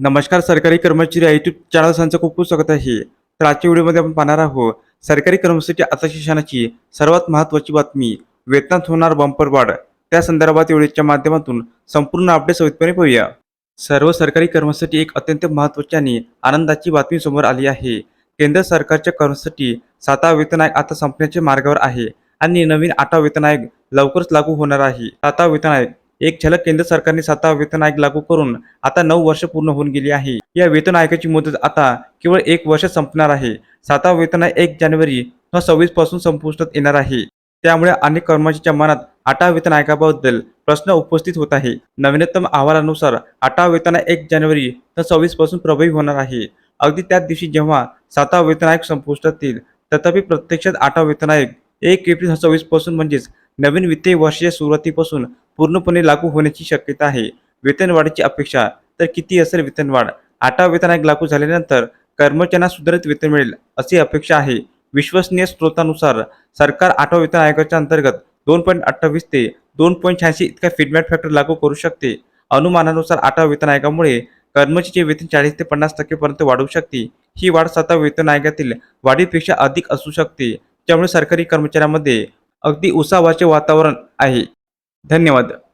नमस्कार सरकारी कर्मचारी यूट्यूब चॅनल सांचं खूप खूप स्वागत आहे. तर आजच्या व्हिडिओमध्ये आपण पाहणार आहोत सरकारी कर्मचारी आता शिक्षणाची सर्वात महत्त्वाची बातमी वेतनात होणार बंपर वाढ. त्या संदर्भात व्हिडिओच्या माध्यमातून संपूर्ण अपडेट सविस्तरपणे पाहूया. सर्व सरकारी कर्मचारी एक अत्यंत महत्त्वाची आणि आनंदाची बातमी समोर आली आहे. केंद्र सरकारच्या कर्मचारी सातवा वेतन आयोग आता संपण्याच्या मार्गावर आहे आणि नवीन आठवा वेतन आयोग लवकरच लागू होणार आहे. सातवा वेतन आयोग एक झलक केंद्र सरकारने सातवा वेतन आयोग लागू करून आता नऊ वर्ष पूर्ण होऊन गेली आहे. या वेतन आयोगाची मुदत आता केवळ एक वर्ष संपणार आहे. सातवा वेतन आयोग एक जानेवारी सव्वीसपासून संपुष्टात येणार आहे. त्यामुळे अनेक कर्मचाऱ्यांच्या मनात आठवा वेतन आयोगाबद्दल प्रश्न उपस्थित होत आहे. नवीनतम अहवालानुसार आठवा वेतन एक जानेवारी तर सव्वीसपासून प्रभावी होणार आहे. अगदी त्याच दिवशी जेव्हा सातवा वेतन आयोग संपुष्टात येईल तथापि प्रत्यक्षात आठवा वेतन आयोग एक एप्रिल सव्वीसपासून म्हणजेच नवीन वित्तीय वर्षाच्या सुरुवातीपासून पूर्णपणे लागू होण्याची शक्यता आहे. वेतनवाढीची अपेक्षा तर किती असेल वेतनवाढ? आठवा वेतन आयोग लागू झाल्यानंतर कर्मचाऱ्यांना सुधारित वेतन मिळेल अशी अपेक्षा आहे. विश्वसनीय स्रोतानुसार सरकार आठवा वेतन आयोगाच्या अंतर्गत दोन पॉईंट अठ्ठावीस ते दोन पॉईंट शहाऐंशी इतका फीडबॅक फॅक्टर लागू करू शकते. अनुमानानुसार आठवा वेतन आयोगामुळे कर्मचारीचे वेतन चाळीस ते पन्नास टक्केपर्यंत वाढू शकते. ही वाढ सातव्या वेतन आयोगातील वाढीपेक्षा अधिक असू शकते. त्यामुळे सरकारी कर्मचाऱ्यांमध्ये अगदी उत्साहाचे वातावरण आहे. धन्यवाद.